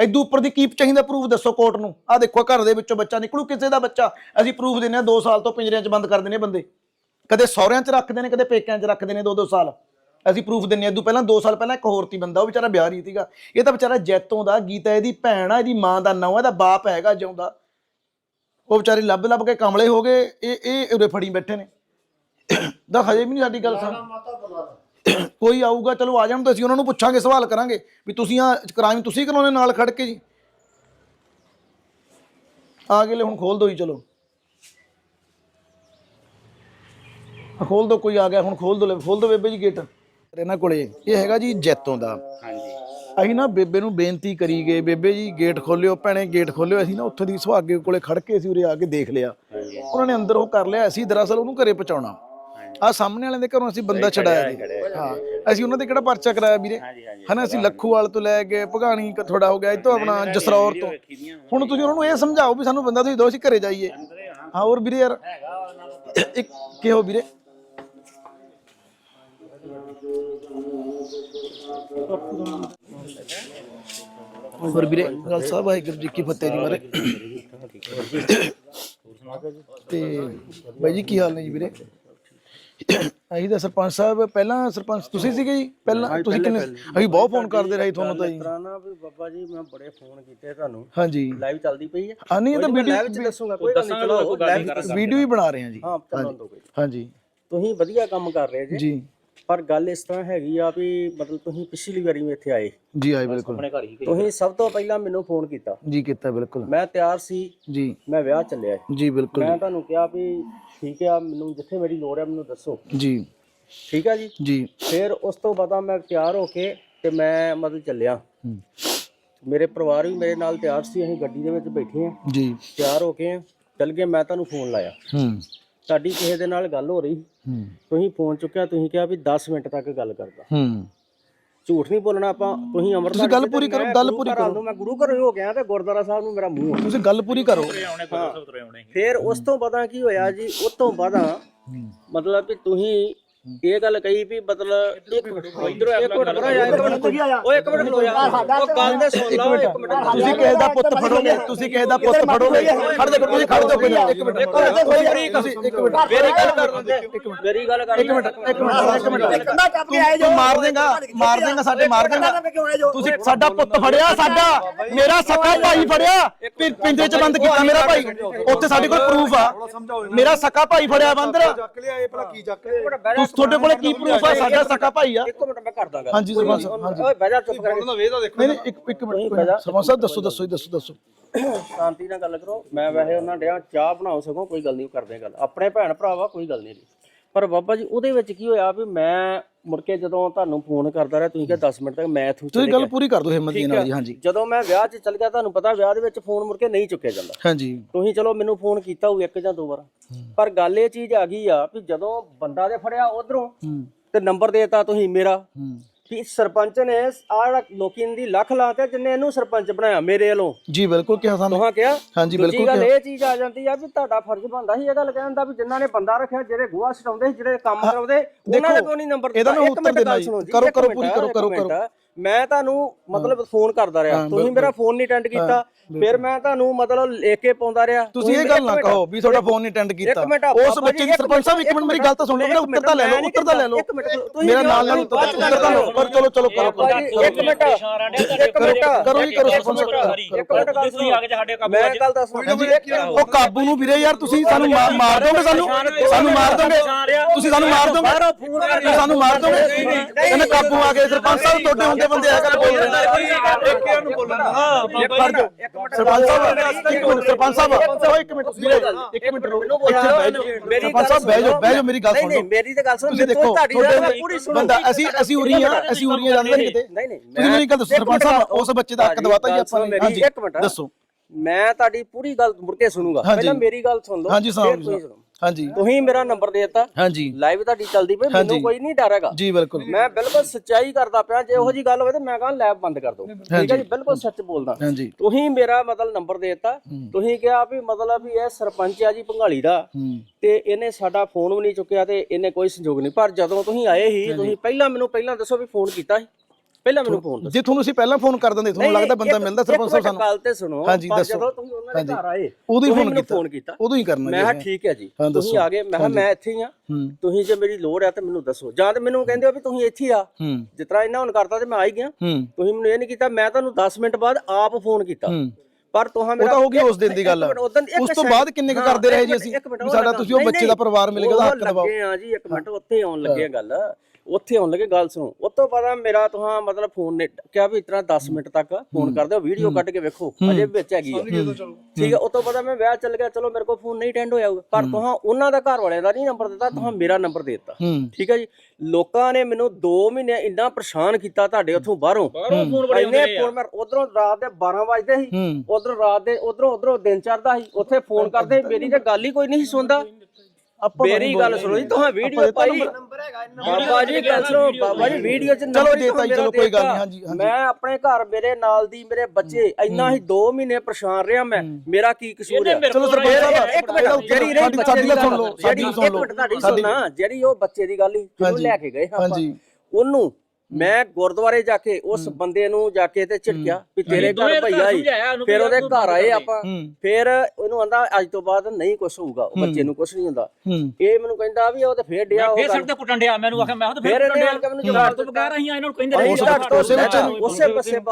ਐਦੂ ਉੱਪਰ ਦੀ ਕੀ ਚਾਹੀਦਾ ਪ੍ਰੂਫ ਦੱਸੋ ਕੋਰਟ ਨੂੰ? ਆ ਦੇਖੋ, ਘਰ ਦੇ ਵਿੱਚੋਂ ਬੱਚਾ ਨਿਕਲੂ ਕਿਸੇ ਦਾ ਬੱਚਾ? ਅਸੀਂ ਪ੍ਰੂਫ ਦਿੰਨੇ ਆ 2 ਸਾਲ ਤੋਂ ਪਿੰਜਰਿਆਂ 'ਚ ਬੰਦ ਕਰ ਦਿੰਨੇ ਬੰਦੇ। ਕਦੇ ਸਹੁਰਿਆਂ 'ਚ ਰੱਖਦੇ ਨੇ, ਕਦੇ ਪੇਕਿਆਂ 'ਚ ਰੱਖਦੇ ਨੇ 2-2 ਸਾਲ। ਅਸੀਂ ਪ੍ਰੂਫ ਦਿੰਨੇ ਆ ਇਦੋਂ ਪਹਿਲਾਂ 2 ਸਾਲ ਪਹਿਲਾਂ ਇੱਕ ਹੋਰ ਤੀ ਬੰਦਾ, ਉਹ ਵਿਚਾਰਾ ਵਿਆਹ ਰਹੀ ਸੀਗਾ। ਇਹ ਤਾਂ ਵਿਚਾਰਾ ਜੈਤੋਂ ਦਾ, ਗੀਤਾ ਇਹਦੀ ਭੈਣ ਆ, ਇਹਦੀ ਮਾਂ ਦਾ ਨਾਂ ਇਹਦਾ ਬਾਪ ਹੈਗਾ ਜਿਉਂਦਾ। ਉਹ ਵਿਚਾਰੇ ਲੱਭ ਲੱਭ ਕੇ ਕਮਲੇ ਹੋ ਗਏ, ਇਹ ਇਹ ਉਰੇ ਫੜੀ ਬੈਠੇ ਨੇ। ਦਾ ਹਜੇ ਵੀ ਨਹੀਂ ਸਾਡੀ ਗੱਲ ਸੁਣ ਕੋਈ ਆਊਗਾ ਚਲੋ ਆ ਜਾਣ ਤਾਂ ਅਸੀਂ ਉਹਨਾਂ ਨੂੰ ਪੁੱਛਾਂਗੇ ਸਵਾਲ ਕਰਾਂਗੇ ਵੀ ਤੁਸੀਂ ਆ ਕ੍ਰਾਈਮ ਤੁਸੀਂ ਕਰਾਉਣੇ ਨਾਲ ਖੜ ਕੇ ਜੀ? ਆ ਗਏ ਲੈ ਹੁਣ ਖੋਲ ਦੋ ਜੀ ਚਲੋ। ਆ ਖੋਲ ਦੋ ਕੋਈ ਆ ਗਿਆ ਹੁਣ ਖੋਲ ਦੋ ਲੈ ਖੋਲ ਦੋ ਬੇਬੇ ਜੀ ਗੇਟ। ਇਹਨਾਂ ਕੋਲੇ ਇਹ ਹੈਗਾ ਜੀ ਜੈਤੋਂ ਦਾ। ਹਾਂਜੀ। ਅਸੀਂ ਨਾ ਬੇਬੇ ਨੂੰ ਬੇਨਤੀ ਕਰੀ ਗਏ ਬੇਬੇ ਜੀ ਗੇਟ ਖੋਲਿਓ ਭੈਣੇ ਗੇਟ ਖੋਲਿਓ ਅਸੀਂ ਨਾ ਉੱਥੋਂ ਦੀ ਸੁਹਾਗੇ ਕੋਲੇ ਖੜ ਕੇ ਅਸੀਂ ਉਰੇ ਆ ਕੇ ਦੇਖ ਲਿਆ। ਉਹਨਾਂ ਨੇ ਅੰਦਰ ਉਹ ਕਰ ਲਿਆ ਅਸੀਂ ਦਰਅਸਲ ਉਹਨੂੰ ਘਰੇ ਪਹੁੰਚਾਉਣਾ। ਆ ਸਾਹਮਣੇ ਵਾਲਿਆਂ ਦੇ ਘਰੋਂ ਅਸੀਂ ਬੰਦਾ ਛਡਾਇਆ ਜੀ। ਹਾਂ ਅਸੀਂ ਉਹਨਾਂ ਦੇ ਕਿਹੜਾ ਪਰਚਾ ਕਰਾਇਆ ਵੀਰੇ? ਹਨਾ ਅਸੀਂ ਲੱਖੂਵਾਲ ਤੋਂ ਲੈ ਕੇ ਭਗਾਣੀ ਥੋੜਾ ਹੋ ਗਿਆ ਇਹ ਤੋਂ ਆਪਣਾ ਜਸਰੌਰ ਤੋਂ। ਹੁਣ ਤੁਸੀਂ ਉਹਨਾਂ ਨੂੰ ਇਹ ਸਮਝਾਓ ਵੀ ਸਾਨੂੰ ਬੰਦਾ ਤੁਸੀਂ ਦਿਓ ਅਸੀਂ ਘਰੇ ਜਾਈਏ। ਹਾਂ ਹੋਰ ਵੀਰੇ ਯਾਰ। ਇੱਕ ਕਿਹੋ ਵੀਰੇ? ਹੋਰ ਵੀਰੇ ਗੱਲ ਸਾਹਿਬ ਵਾਹਿਗੁਰੂ ਜੀ ਕੀ ਫਤਿਹ ਜੀ ਮਾਰੇ। ਤੇ ਬਾਈ ਜੀ ਕੀ ਹਾਲ ਨੇ ਜੀ ਵੀਰੇ? ਅਸੀਂ ਤਾਂ ਸਰਪੰਚ ਸਾਹਿਬ ਪਹਿਲਾਂ ਸਰਪੰਚ ਤੁਸੀਂ ਸੀਗੇ ਜੀ? ਪਹਿਲਾਂ ਤੁਸੀਂ ਕਿੰਨੇ ਅਸੀਂ ਬਹੁਤ ਫੋਨ ਕਰਦੇ ਰਹੇ ਤੁਹਾਨੂੰ ਤਾਂ ਜੀ। ਪੁਰਾਣਾ ਵੀ ਬਾਬਾ ਜੀ ਮੈਂ ਬੜੇ ਫੋਨ ਕੀਤੇ ਤੁਹਾਨੂੰ। ਹਾਂਜੀ। ਲਾਈਵ ਚੱਲਦੀ ਪਈ ਹੈ ਹਾਂ ਨਹੀਂ ਇਹ ਤਾਂ ਲਾਈਵ ਚ ਦੱਸੂਗਾ ਕੋਈ ਗੱਲ ਨਹੀਂ ਚਲੋ ਵੀਡੀਓ ਵੀ ਬਣਾ ਰਹੇ ਹਾਂ ਜੀ। ਹਾਂ ਚੱਲਣ ਦੋ ਕੋਈ। ਹਾਂਜੀ। ਤੁਸੀਂ ਵਧੀਆ ਕੰਮ ਕਰ ਰਹੇ ਜੀ। ਜੀ। ਪਰ ਗੱਲ ਇਸ ਤਰ੍ਹਾਂ ਹੈਗੀ ਆ ਵੀ ਮਤਲਬ ਤੁਸੀਂ ਪਿਛਲੀ ਵਾਰੀ ਵੀ ਇੱਥੇ ਆਏ। ਜੀ ਆਏ ਬਿਲਕੁਲ। ਤੁਸੀਂ ਸਭ ਤੋਂ ਪਹਿਲਾਂ ਮੈਨੂੰ ਫੋਨ ਕੀਤਾ। ਜੀ ਕੀਤਾ ਬਿਲਕੁਲ। ਮੈਂ ਤਿਆਰ ਸੀ। ਜੀ। ਮੈਂ ਵਿਆਹ ਚੱਲਿਆ। ਸੀ। ਜੀ ਬਿਲਕੁਲ। ਮੈਂ ਤੁਹਾਨੂੰ ਕਿਹਾ ਵੀ ਠੀਕ ਆ ਮੈਨੂੰ ਜਿੱਥੇ ਮੇਰੀ ਲੋੜ ਹੈ ਮੈਨੂੰ ਦੱਸੋ। ਜੀ। ਠੀਕ ਆ ਜੀ? ਜੀ। ਫਿਰ ਉਸ ਤੋਂ ਬਾਅਦ ਮੈਂ ਤਿਆਰ ਹੋ ਕੇ ਤੇ ਮੈਂ ਮਤਲਬ ਚੱਲਿਆ। ਹੂੰ। ਮੇਰੇ ਪਰਿਵਾਰ ਵੀ ਮੇਰੇ ਨਾਲ ਤਿਆਰ ਸੀ ਅਸੀਂ ਗੱਡੀ ਦੇ ਵਿੱਚ ਬੈਠੇ ਆ ਜੀ। ਤਿਆਰ ਹੋ ਕੇ ਚੱਲ ਗਏ ਮੈਂ ਤੁਹਾਨੂੰ ਫੋਨ ਲਾਇਆ। ਹੂੰ। ਤੁਹਾਡੀ ਕਿਸੇ ਦੇ ਨਾਲ ਗੱਲ ਹੋ ਰਹੀ। ਹੂੰ। ਤੁਸੀਂ ਫੋਨ ਚੁੱਕਿਆ ਤੁਸੀਂ ਕਿਹਾ ਵੀ 10 ਮਿੰਟ ਤੱਕ ਗੱਲ ਕਰਦਾ। ਹੂੰ। ਝੂਠ ਨਹੀਂ ਬੋਲਣਾ ਆਪਾਂ ਤੁਸੀਂ ਅਮਰਨਾਥ ਤੁਸੀਂ ਗੱਲ ਪੂਰੀ ਕਰੋ, ਗੱਲ ਪੂਰੀ ਕਰੋ। ਮੈਂ ਗੁਰੂ ਘਰ ਹੋ ਗਿਆ ਤੇ ਗੁਰਦੁਆਰਾ ਸਾਹਿਬ ਨੂੰ ਮੇਰਾ ਮੂੰਹ। ਤੁਸੀਂ ਗੱਲ ਪੂਰੀ ਕਰੋ। ਫਿਰ ਉਸ ਤੋਂ ਬਾਅਦ ਕੀ ਹੋਇਆ ਜੀ ਉਸ ਤੋਂ ਬਾਅਦ ਮਤਲਬ ਕਿ ਤੁਸੀਂ ਇਹ ਗੱਲ ਕਹੀ ਵੀ ਮਤਲਬ ਇੱਕ ਇਧਰ ਇੱਕ ਮਿੰਟ ਬਰਾ ਜਾ ਇੱਕ ਮਿੰਟ ਓਏ ਇੱਕ ਮਿੰਟ ਖਲੋ ਜਾ ਉਹ ਗੱਲ ਦੇ ਸੁਣ ਲਾ ਇੱਕ ਮਿੰਟ ਤੁਸੀਂ ਕਿਸੇ ਦਾ ਪੁੱਤ ਫੜੋਗੇ? ਤੁਸੀਂ ਕਿਸੇ ਦਾ ਪੁੱਤ ਫੜੋਗੇ? ਖੜ ਦੇ ਤੁਸੀਂ ਖੜ ਜਾਓ ਕੋਈ ਇੱਕ ਮਿੰਟ ਇੱਕ ਮਿੰਟ ਤੁਸੀਂ ਇੱਕ ਮਿੰਟ ਮੇਰੀ ਗੱਲ ਕਰ ਦਿੰਦੇ ਮੇਰੀ ਗੱਲ ਕਰ ਇੱਕ ਮਿੰਟ ਇੱਕ ਮਿੰਟ ਇੱਕ ਮਿੰਟ। ਤੂੰ ਮਾਰ ਦੇਗਾ ਮਾਰ ਦੇਗਾ ਸਾਡੇ ਮਾਰ ਦੇਗਾ। ਤੁਸੀਂ ਸਾਡਾ ਪੁੱਤ ਫੜਿਆ ਸਾਡਾ। ਮੇਰਾ ਸੱਕਾ ਭਾਈ ਫੜਿਆ। ਪਿੰ- ਪਿੰਜਰੇ 'ਚ ਬੰਦ ਕੀਤਾ ਮੇਰਾ ਭਾਈ। ਉੱਥੇ ਸਾਡੇ ਕੋਲ ਪ੍ਰੂਫ ਆ। ਮੇਰਾ ਸੱਕਾ ਭਾਈ ਫੜਿਆ ਬੰਦਰ। ਚੱਕ ਲਿਆ ਇਹ ਭਲਾ ਕੀ ਚੱਕ ਲਿਆ। ਤੁਹਾਡੇ ਕੋਲੇ ਕੀ ਪ੍ਰੂਫ ਆ? ਸਾਡਾ ਸੱਕਾ ਭਾਈ ਆ। ਇੱਕ ਮਿੰਟ ਮੈਂ ਕਰਦਾ ਗੱਲ। ਹਾਂਜੀ ਸਰਪੰਚ ਸਾਹਿਬ ਹਾਂਜੀ। ਓਏ ਬਹਿ ਜਾ ਚੁੱਪ ਕਰਕੇ ਉਹਨਾਂ ਵੇਦਾ ਦੇਖੋ ਨਹੀਂ ਨਹੀਂ ਇੱਕ ਇੱਕ ਮਿੰਟ ਸਰਪੰਚ ਸਾਹਿਬ ਦੱਸੋ ਦੱਸੋ ਜੀ, ਦੱਸੋ ਦੱਸੋ। ਸ਼ਾਂਤੀ ਨਾਲ ਗੱਲ ਕਰੋ। ਮੈਂ ਵੈਸੇ ਉਹਨਾਂ ਡਿਆ ਚਾਹ ਬਣਾਓ ਸਕੋ ਕੋਈ ਗੱਲ ਨਹੀਂ ਕਰਦੇ ਗੱਲ। ਆਪਣੇ ਭੈਣ ਭਰਾਵਾ ਕੋਈ ਗੱਲ ਨਹੀਂ। ਪਰ ਬਾਬਾ ਜੀ ਉਹਦੇ ਵਿੱਚ ਕੀ ਹੋਇਆ ਵੀ ਮੈਂ ਮੁੜ ਕੇ ਜਦੋਂ ਤੁਹਾਨੂੰ ਫੋਨ ਕਰਦਾ ਰਿਹਾ ਤੁਸੀਂ ਕਿਹਾ 10 ਮਿੰਟ ਤੱਕ ਮੈਂ ਇੱਥੋਂ ਤੁਸੀਂ ਗੱਲ ਪੂਰੀ ਕਰ ਦਿਓ ਹਿੰਮਤ ਦੀ ਨਾਲ ਜੀ ਹਾਂਜੀ। ਜਦੋਂ ਮੈਂ ਵਿਆਹ 'ਚ ਚਲ ਗਿਆ ਤੁਹਾਨੂੰ ਪਤਾ ਵਿਆਹ ਦੇ ਵਿੱਚ ਫੋਨ ਮੁੜ ਕੇ ਨਹੀਂ ਚੁੱਕਿਆ ਜਾਂਦਾ। ਹਾਂਜੀ। ਤੁਸੀਂ ਚਲੋ ਮੈਨੂੰ ਫੋਨ ਕੀਤਾ ਹੋਊ ਇੱਕ ਜਾਂ ਦੋ ਵਾਰ। ਪਰ ਗੱਲ ਇਹ ਚੀਜ਼ ਆ ਗਈ ਆ ਵੀ ਜਦੋਂ ਬੰਦਾ ਦੇ ਫੜਿਆ ਉਧਰੋਂ ਤੇ ਨੰਬਰ ਦੇਤਾ ਤੁਸੀਂ ਮੇਰਾ। ਵੀ ਸਰਪੰਚ ਨੇ ਆ ਜਿਹੜਾ ਲੋਕੀ ਦੀ ਲੱਖ ਲਾਤੇ ਜਿੰਨੇ ਇਹਨੂੰ ਸਰਪੰਚ ਬਣਾਇਆ ਮੇਰੇ ਵੱਲੋਂ ਜੀ ਬਿਲਕੁਲ ਕਿਹਾ ਸਾਨੂੰ ਤੁਹਾਂ ਕਿਹਾ ਹਾਂਜੀ ਦੂਜੀ ਬਿਲਕੁਲ ਗੱਲ ਕਿਹਾ ਇਹ ਚੀਜ਼ ਆ ਜਾਂਦੀ ਆ ਵੀ ਤੁਹਾਡਾ ਫਰਜ਼ ਬਣਦਾ ਸੀ ਇਹ ਗੱਲ ਕਹਿਣ ਦਾ ਵੀ ਜਿਨ੍ਹਾਂ ਨੇ ਬੰਦਾ ਰੱਖਿਆ ਜਿਹੜੇ ਗੋਹਾ ਛਡਾਉਂਦੇ ਸੀ ਜਿਹੜੇ ਕੰਮ ਕਰਾਉਂਦੇ ਉਹਨਾਂ ਦੇ ਕੋਈ ਨਹੀਂ ਨੰਬਰ ਇਹਦਾ ਮੈਂ ਇੱਕ ਉੱਤਰ ਦੇਣਾ ਜੀ। ਕਰੋ, ਕਰੋ, ਪੂਰੀ ਕਰੋ, ਕਰੋ। ਕਰੋ। ਮੈਂ ਤੁਹਾਨੂੰ ਮਤਲਬ ਫੋਨ ਕਰਦਾ ਰਿਹਾ। ਤੁਸੀਂ ਮੇਰਾ ਫੋਨ ਨਹੀਂ ਅਟੈਂਡ ਕੀਤਾ। ਫਿਰ ਮੈਂ ਤੁਹਾਨੂੰ ਮਤਲਬ ਲੈ ਕੇ ਪਾਉਂਦਾ ਰਿਹਾ। ਤੁਸੀਂ ਇਹ ਗੱਲ ਨਾ ਕਹੋ ਵੀ ਤੁਹਾਡਾ ਫੋਨ ਨਹੀਂ ਅਟੈਂਡ ਕੀਤਾ। ਉਸ ਬੱਚੇ ਦੀ ਸਰਪੰਚ ਸਾਹਿਬ ਇੱਕ ਮਿੰਟ ਮੇਰੀ ਗੱਲ ਤਾਂ ਸੁਣ ਲਓ ਮੇਰਾ ਉੱਤਰ ਤਾਂ ਲੈ ਲਓ ਉੱਤਰ ਤਾਂ ਲੈ ਲਓ। ਤੁਸੀਂ ਮੇਰਾ ਨਾਲ ਨਾਲ ਉੱਤਰ ਤਾਂ ਲਓ। ਪਰ ਚਲੋ ਚਲੋ ਕਰੋ ਇੱਕ ਮਿੰਟ। ਇੱਕ ਮਿੰਟ। ਕਰੋ ਜੀ ਕਰੋ ਸਰਪੰਚ ਸਾਹਿਬ ਇੱਕ ਮਿੰਟ ਗੱਲ ਸੁਣੋ। ਮੈਂ ਗੱਲ ਦੱਸਣਾ ਉਹ ਕਾਬੂ ਨੂੰ ਵੀਰੇ ਯਾਰ ਤੁਸੀਂ ਸਾਨੂੰ ਮਾਰ ਦੋਗੇ ਸਾਨੂੰ? ਸਾਨੂੰ ਮਾਰ ਦੋਗੇ? ਤੁਸੀਂ ਸਾਨੂੰ ਮਾਰ ਦੋਗੇ? ਤੁਸੀਂ ਸਾਨੂੰ ਮਾਰ ਦੋਗੇ? ਕਹਿੰਦੇ ਕਾਬੂ ਆ ਗਏ ਸਰਪੰਚ ਸਾਹਿਬ ਤੁਹਾਡੇ ਹੁੰਦੇ ਬੰਦੇ ਇਹ ਗੱਲ ਬੋਲ ਰਹੇ ਨੇ ਸਰਪੰਚ ਸਾਹਿਬ ਇੱਕ ਮਿੰਟ ਸਰਪੰਚ ਸਾਹਿਬ। ਓ ਇੱਕ ਮਿੰਟ ਵੀਰੇ ਇੱਕ ਮਿੰਟ ਰੁਕੋ। ਸਰਪੰਚ ਸਾਹਿਬ ਬਹਿ ਜਾਓ ਬਹਿ ਜਾਓ ਮੇਰੀ ਗੱਲ ਸੁਣ ਨਹੀਂ ਮੇਰੀ ਤਾਂ ਗੱਲ ਸੁਣੋ। ਤੁਸੀਂ ਦੇਖੋ ਤੁਹਾਡੀ ਪੂਰੀ ਸੁਣੋ। ਬੰਦਾ ਅਸੀਂ ਅਸੀਂ ਉਰੀ ਆ ਅਸੀਂ ਉਰੀ ਆ ਜਾਂਦੇ ਨਹੀਂ ਕਿਤੇ? ਨਹੀਂ ਨਹੀਂ ਤੁਸੀਂ ਮੇਰੀ ਗੱਲ ਦੱਸੋ ਸਰਪੰਚ ਸਾਹਿਬ ਉਸ ਬੱਚੇ ਦਾ ਹੱਕ ਦਵਾਤਾ ਜੀ ਆਪਾਂ ਨੇ? ਹਾਂਜੀ ਇੱਕ ਮਿੰਟ। ਦੱਸੋ। ਮੈਂ ਤੁਹਾਡੀ ਪੂਰੀ ਗੱਲ ਮੁੜ ਕੇ ਸੁਣੂਗਾ। ਪਹਿਲਾਂ ਮੇਰੀ ਗੱਲ ਸੁਣ ਲਓ। ਹਾਂਜੀ ਫਿਰ ਸਾਹਿਬ ਤੁਸੀਂ ਸੁਣੋ। ਹਾਂਜੀ। ਤੁਸੀਂ ਮੇਰਾ ਨੰਬਰ ਦੇ ਦਿੱਤਾ। ਹਾਂਜੀ। ਲਾਈਵ ਤੁਹਾਡੀ ਚੱਲਦੀ ਪਈ। ਮੈਨੂੰ ਕੋਈ ਨਹੀਂ ਡਰ ਹੈਗਾ। ਜੀ ਬਿਲਕੁਲ। ਮੈਂ ਬਿਲਕੁਲ ਸੱਚਾਈ ਕਰਦਾ ਪਿਆ ਜੇ ਇਹੋ ਜੀ ਗੱਲ ਹੋਵੇ ਤਾਂ ਮੈਂ ਕਹਾਂ ਲੈਬ ਬੰਦ ਕਰ ਦੋ ਠੀਕ ਹੈ ਜੀ ਬਿਲਕੁਲ ਸੱਚ ਬੋਲਦਾ। ਹਾਂਜੀ। ਤੁਸੀਂ ਮੇਰਾ ਮਤਲਬ ਨੰਬਰ ਦੇ ਦਿੱਤਾ। ਤੁਸੀਂ ਕਿਹਾ ਵੀ ਮਤਲਬ ਵੀ ਇਹ ਸਰਪੰਚ ਆ ਜੀ ਭੰਗਾਲੀ ਦਾ। ਤੇ ਇਹਨੇ ਸਾਡਾ ਫੋਨ ਵੀ ਨਹੀਂ ਚੁੱਕਿਆ ਤੇ ਇਹਨੇ ਕੋਈ ਸੰਯੋਗ ਨਹੀਂ। ਪਰ ਜਦੋਂ ਤੁਸੀਂ ਆਏ ਸੀ ਤੁਸੀਂ ਪਹਿਲਾਂ ਮੈਨੂੰ ਪਹਿਲਾਂ ਦੱਸੋ ਵੀ ਫੋਨ ਕੀਤਾ ਸੀ। ਪਹਿਲਾਂ ਮੈਨੂੰ ਫੋਨ ਦੱਸੋ। ਜੇ ਤੁਹਾਨੂੰ ਅਸੀਂ ਪਹਿਲਾਂ ਫੋਨ ਕਰ ਦਿੰਦੇ ਤੁਹਾਨੂੰ ਲੱਗਦਾ ਬੰਦਾ ਮਿਲਦਾ ਸਰਪੰਚ ਸਾਹਿਬ ਸਾਨੂੰ। ਗੱਲ ਤੇ ਸੁਣੋ। ਹਾਂਜੀ, ਦੱਸੋ। ਜਦੋਂ ਤੁਸੀਂ ਉਹਨਾਂ ਦੇ ਘਰ ਆਏ ਉਦੋਂ ਹੀ ਫੋਨ ਕੀਤਾ। ਫੋਨ ਕੀਤਾ। ਉਦੋਂ ਹੀ ਕਰਨਾ ਮੈਂ ਕਿਹਾ। ਠੀਕ ਹੈ ਜੀ। ਹਾਂ, ਤੁਸੀਂ। ਆ ਗਏ ਮੈਂ ਕਿਹਾ ਮੈਂ ਇੱਥੇ ਹੀ ਆ ਹੂੰ। ਤੁਸੀਂ ਜੇ ਮੇਰੀ ਲੋੜ ਆ ਤਾਂ ਮੈਨੂੰ ਦੱਸੋ। ਜਾਂ ਤੇ ਮੈਨੂੰ ਕਹਿੰਦੇ ਹੋ ਵੀ ਤੁਸੀਂ ਇੱਥੇ ਹੀ ਆ। ਹੂੰ। ਜਿਸ ਤਰ੍ਹਾਂ ਇਹਨਾਂ ਹੁਣ ਕਰਤਾ ਤੇ ਮੈਂ ਆ ਹੀ ਗਿਆ। ਹੂੰ। ਤੁਸੀਂ ਮੈਨੂੰ ਇਹ ਨਹੀਂ ਕੀਤਾ ਮੈਂ ਤੁਹਾਨੂੰ 10 ਮਿੰਟ ਬਾਅਦ ਆਪ ਫੋਨ ਕੀਤਾ। ਹੂੰ। ਪਰ ਤੁਹਾਂ ਉਹ ਮੇਰਾ ਤਾਂ ਹੋ ਗਈ ਉਸ ਦਿਨ ਦੀ ਗੱਲ। ਉਸ ਤੋਂ ਬਾਅਦ ਕਿੰਨੇ ਕੁ ਹਾਂ, ਕਰਦੇ ਰਹੇ ਜੀ ਅਸੀਂ? ਸਾਡਾ ਉਹ ਤੁਸੀਂ ਉਹ ਬੱਚੇ ਦਾ ਪਰਿਵਾਰ ਮਿਲੇਗਾ ਉਹਦਾ ਉਹ ਹੱਕ ਦਬਾਓ ਲੱਗੇ ਆ ਜੀ ਇੱਕ ਮਿੰਟ ਉੱਥੇ ਆਉਣ ਲੱਗੇ ਗੱਲ। ਉੱਥੇ ਆਉਣ ਲੱਗੇ ਗੱਲ ਸੁਣੋ। ਉਸ ਤੋਂ ਬਾਅਦ ਮੇਰਾ ਤੁਹਾਂ ਮਤਲਬ ਫੋਨ ਨੇ ਕਿਹਾ ਵੀ ਇਤਨਾ 10 ਮਿੰਟ ਤੱਕ ਫੋਨ ਕਰ ਦਿਓ ਵੀਡੀਓ ਕੱਢ ਕੇ ਵੇਖੋ ਅਜੇ ਵਿੱਚ ਹੈਗੀ ਆ। ਠੀਕ ਹੈ ਉਸ ਤੋਂ ਬਾਅਦ ਮੈਂ ਵਿਆਹ ਚੱਲ ਗਿਆ ਚਲੋ ਮੇਰੇ ਕੋਲ ਫੋਨ ਨਹੀਂ ਅਟੈਂਡ ਹੋਇਆ। ਪਰ ਤੁਹਾਂ ਉਹਨਾਂ ਦਾ ਘਰ ਵਾਲਿਆਂ ਦਾ ਨਹੀਂ ਨੰਬਰ ਦਿੱਤਾ ਤੁਹਾਂ ਮੇਰਾ ਨੰਬਰ ਦੇ ਦਿੱਤਾ। ਠੀਕ ਹੈ ਜੀ? ਲੋਕਾਂ ਨੇ ਮੈਨੂੰ 2 ਮਹੀਨੇ ਇੰਨਾ ਪਰੇਸ਼ਾਨ ਕੀਤਾ ਤੁਹਾਡੇ ਉੱਥੋਂ ਬਾਹਰੋਂ। ਇੰਨੇ ਫੋਨ ਮੈਂ ਉਧਰੋਂ ਰਾਤ ਦੇ 12 ਵਜੇ ਸੀ ਹੂੰ। ਉਧਰੋਂ ਰਾਤ ਦੇ ਉਧਰੋਂ ਉਧਰੋਂ ਦਿਨ ਚੜਦਾ ਸੀ ਉੱਥੇ ਫੋਨ ਕਰਦੇ ਮੇਰੀ ਤੇ ਗੱਲ ਹੀ ਕੋਈ ਨਹੀਂ ਸੀ ਮੇਰੀ ਗੱਲ ਸੁਣੋ ਜੀ ਤੁਸੀਂ ਵੀਡੀਓ ਪਾਈ। ਬਾਬਾ ਜੀ ਗੱਲ ਸੁਣੋ ਬਾਬਾ ਜੀ ਵੀਡੀਓ ਚ ਚਲੋ ਦੇਤਾ ਜੀ, ਚਲੋ ਕੋਈ ਗੱਲ ਨਹੀਂ, ਹਾਂਜੀ, ਹਾਂਜੀ। ਮੈਂ ਆਪਣੇ ਘਰ ਮੇਰੇ ਨਾਲ ਦੀ ਮੇਰੇ ਬੱਚੇ ਇੰਨਾ ਹੀ 2 ਮਹੀਨੇ ਪਰੇਸ਼ਾਨ ਰਿਹਾ ਮੈਂ। ਮੇਰਾ ਕੀ ਕਸੂਰ ਹੈ ਚਲੋ ਸਰਪੰਚ ਸਾਹਿਬ ਇੱਕ ਮਿੰਟ ਜਿਹੜੀ ਰਹੀ ਬੱਚੇ ਦੀ ਗੱਲ ਸੁਣ ਲਓ ਸਾਡੀ ਜਿਹੜੀ ਸੁਣ ਇੱਕ ਲਓ ਮਿੰਟ ਤੁਹਾਡੀ ਸੁਣਨਾ ਜਿਹੜੀ ਉਹ ਬੱਚੇ ਦੀ ਗੱਲ ਹੀ। ਲੈ ਕੇ ਗਏ ਆਪਾਂ। ਹਾਂਜੀ। ਉਹਨੂੰ ਮੈਂ ਗੁਰਦੁਆਰੇ ਜਾ ਕੇ ਉਸ ਬੰਦੇ ਨੂੰ ਜਾ ਕੇ ਤੇ ਝਿੜਕਿਆ ਵੀ ਤੇਰੇ ਘਰ ਭਈਆ ਹੀ ਫਿਰ ਉਹਦੇ ਘਰ ਆਏ ਆਪਾਂ। ਫਿਰ ਉਹਨੂੰ ਆਂਦਾ ਅੱਜ ਤੋਂ ਬਾਅਦ ਨਹੀਂ ਕੁਝ ਹੋਊਗਾ ਉਹ ਬੱਚੇ ਨੂੰ ਕੁਝ ਨਹੀਂ ਹੁੰਦਾ। ਇਹ ਮੈਨੂੰ ਕਹਿੰਦਾ ਵੀ ਉਹ ਤੇ ਫੇਰ ਡਿਆ ਉਹ ਫੇਰ ਸੜਕ ਤੇ ਕੁੱਟਣ ਡਿਆ ਮੈਨੂੰ ਆਖਿਆ ਮੈਂ ਤਾਂ ਫੇਰ ਕੁੱਟਣ ਕੇ ਮੈਨੂੰ ਡਿਆ ਜਵਾਬ ਤੋਂ ਬਗੈਰ ਅਸੀਂ ਇਹਨਾਂ ਨੂੰ ਕਹਿੰਦੇ ਰਹੇ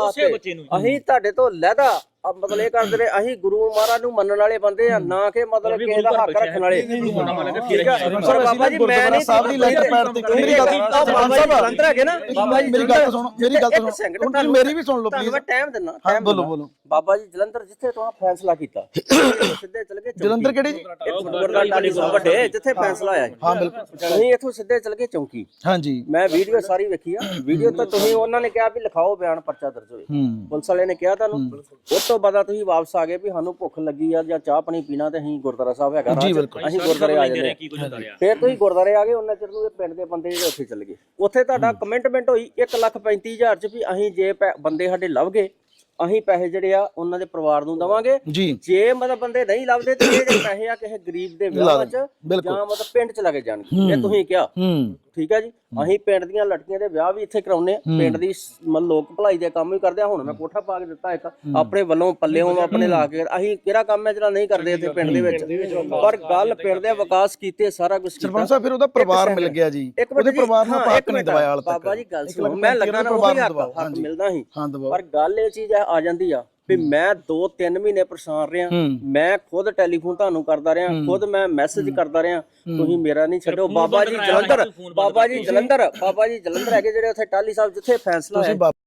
ਉਸੇ ਬੱਚੇ ਨੂੰ- ਅਸੀਂ ਤੁਹਾਡੇ ਤੋਂ ਲਹਿਦਾ ਅਹ ਮਤਲਬ ਇਹ ਕਰਦੇ ਰਹੇ ਅਸੀਂ ਗੁਰੂ ਮਹਾਰਾਜ ਨੂੰ ਮੰਨਣ ਵਾਲੇ ਬੰਦੇ ਆ ਨਾ ਕਿ ਮਤਲਬ ਕਿਸੇ ਦਾ ਹੱਕ ਰੱਖਣ ਵਾਲੇ। ਠੀਕ ਹੈ ਪਰ ਬਾਬਾ ਜੀ ਮੈਂ ਨਹੀਂ ਸਾਹਿਬ ਦੀ ਲੈਟਰ ਪੈਡ ਤੇ ਮੇਰੀ ਗੱਲ ਉਹ ਬਾਬਾ ਜੀ ਜਲੰਧਰ ਹੈਗੇ ਨਾ। ਬਾਬਾ ਜੀ ਮੇਰੀ ਗੱਲ ਸੁਣੋ ਮੇਰੀ ਗੱਲ ਇੱਕ ਸੁਣੋ। second, ਹੁਣ ਤੁਸੀਂ ਤੁਹਾਨੂੰ- ਮੇਰੀ ਵੀ ਸੁਣ ਲਓ ਤੁਹਾਨੂੰ ਪਲੀਜ਼ ਮੈਂ ਟਾਈਮ ਦਿੰਨਾ ਹਾਂ time ਬੋਲੋ ਦਿੰਨਾ। ਬੋਲੋ। ਬਾਬਾ ਜੀ ਜਲੰਧਰ ਜਿੱਥੇ ਤੁਸੀਂ ਫੈਸਲਾ ਕੀਤਾ ਸਿੱਧੇ ਚਲ ਗਏ। ਜਲੰਧਰ ਕਿਹੜੇ ਜੀ? ਇਹ ਫੁੱਟਬਾਲ ਟਾਲੀ ਗੁਰੂ ਵੱਡੇ ਜਿੱਥੇ ਫੈਸਲਾ ਆਇਆ ਹਾਂ ਬਿਲਕੁਲ। ਅਸੀਂ ਇੱਥੋਂ ਸਿੱਧੇ ਚਲ ਗਏ ਚੌਂਕੀ। ਹਾਂਜੀ। ਮੈਂ ਵੀਡੀਓ ਸਾਰੀ ਵੇਖੀ ਆ। ਵੀਡੀਓ ਤਾਂ ਤੁਸੀਂ ਉਹਨਾਂ ਨੇ ਕਿਹਾ ਵੀ ਲਿਖਾਓ ਬਿਆਨ ਪਰਚਾ ਦਰਜ ਹੋਏ। ਹੂੰ। ਪੁਲਿਸ ਵਾਲੇ ਨੇ ਕਿਹਾ ਤੁਹਾਨੂੰ। ਉਸ ਤੋਂ ਬਾਅਦ ਤੁਸੀਂ ਵਾਪਸ ਆ ਗਏ ਵੀ ਸਾਨੂੰ ਭੁੱਖ ਲੱਗੀ ਆ ਜਾਂ ਚਾਹ ਪਾਣੀ ਪੀਣਾ ਤੇ ਅਸੀਂ ਗੁਰਦੁਆਰਾ ਸਾਹਿਬ ਹੈਗਾ ਰਾਹ 'ਚ। ਬਿਲਕੁਲ। ਅਸੀਂ ਗੁਰਦੁਆਰੇ ਆ ਜਾਂਦੇ ਕੀ ਕੁਝ ਫਿਰ ਤੁਸੀਂ ਗੁਰਦੁਆਰੇ ਆ ਗਏ ਉਹਨਾਂ ਚਿਰ ਨੂੰ ਇਹ ਪਿੰਡ ਦੇ ਬੰਦੇ ਜਿਹੜੇ ਉੱਥੇ ਚੱਲ ਗਏ। ਉੱਥੇ ਤੁਹਾਡਾ ਕਮੈਂਟਮੈਂਟ ਹੋਈ 135000 ਚ ਵੀ ਅਸੀਂ ਜੇ ਪੈ- ਬੰਦੇ ਸਾਡੇ ਲੱਭ ਗਏ ਅਸੀਂ ਪੈਸੇ ਜਿਹੜੇ ਆ ਉਹਨਾਂ ਦੇ ਪਰਿਵਾਰ ਨੂੰ ਦਵਾਂਗੇ। ਜੀ। ਜੇ ਮਤਲਬ ਬੰਦੇ ਨਹੀਂ ਲੱਭਦੇ ਤੇ ਇਹ ਜਿਹੜੇ ਪੈਸੇ ਆ ਕਿਸੇ ਗਰੀਬ ਦੇ ਵਿਆਹ 'ਚ। ਜਾਂ ਮਤਲਬ ਪਿੰਡ 'ਚ ਲੱਗੇ ਜਾਣਗੇ। ਇਹ ਤੁਸੀਂ ਕਿਹਾ। ਹੂੰ। ਠੀਕ ਹੈ ਜੀ? ਅਸੀਂ ਪਿੰਡ ਦੀਆਂ ਲੜਕੀਆਂ ਦੇ ਵਿਆਹ ਵੀ ਇੱਥੇ ਕਰਾਉਨੇ ਆ। ਪਿੰਡ ਦੀ ਮਤਲਬ ਲੋਕ ਭਲਾਈ ਦੇ ਕੰਮ ਵੀ ਕਰਦੇ ਆ। ਹੁਣ ਮੈਂ ਕੋਠਾ ਪਾ ਕੇ ਦਿੱਤਾ ਇੱਕ। ਆਪਣੇ ਵੱਲੋਂ ਪੱਲਿਓਂ ਆਪਣੇ ਲਾ ਕੇ। ਅਸੀਂ ਕਿਹੜਾ ਕੰਮ ਹੈ ਜਿਹੜਾ ਨਹੀਂ ਕਰਦੇ ਇੱਥੇ ਪਿੰਡ ਦੇ ਵਿੱਚ? ਪਰ ਗੱਲ ਪਿੰਡ ਦੇ ਵਿਕਾਸ ਕੀਤੇ ਸਾਰਾ ਕੁਝ ਕੀਤਾ। ਸਰਪੰਚ ਸਾਹਿਬ ਫਿਰ ਉਹਦਾ ਪਰਿਵਾਰ ਮਿਲ ਗਿਆ ਜੀ। ਉਹਦੇ ਪਰਿਵਾਰ ਨੂੰ ਹਾਂ, ਆਪਾਂ ਇੱਕ ਹੱਕ ਨਹੀਂ ਦਵਾਇਆ ਹਾਲ ਤੱਕ। ਬਾਬਾ ਜੀ ਗੱਲ ਸੁਣੋ। ਮੈਂ ਪੈਂਤੀ ਲੱਗਾ ਨਾ ਪਰਿਵਾਰ ਉਹ ਨੂੰ ਹੱਕ। ਮਿਲਦਾ ਸੀ। ਪਰ ਗੱਲ ਇਹ ਚੀਜ਼ ਆ ਜਾਂਦੀ ਆ। ਵੀ ਮੈਂ 2-3 ਮਹੀਨੇ ਪਰੇਸ਼ਾਨ ਰਿਹਾ। ਮੈਂ ਖੁਦ ਟੈਲੀਫੋਨ ਤੁਹਾਨੂੰ ਕਰਦਾ ਰਿਹਾ ਖੁਦ ਮੈਂ ਮੈਸੇਜ ਕਰਦਾ ਰਿਹਾ ਤੁਸੀਂ ਮੇਰਾ ਨਹੀਂ ਛੱਡੋ। ਬਾਬਾ ਜੀ ਜਲੰਧਰ ਬਾਬਾ ਜੀ ਜਲੰਧਰ ਬਾਬਾ ਜੀ ਜਲੰਧਰ ਹੈਗੇ ਜਿਹੜੇ ਉੱਥੇ ਟਾਲੀ ਸਾਹਿਬ ਜਿੱਥੇ ਫੈਸਲਾ ਤੁਸੀਂ ਹੈ। ਬਾਬਾ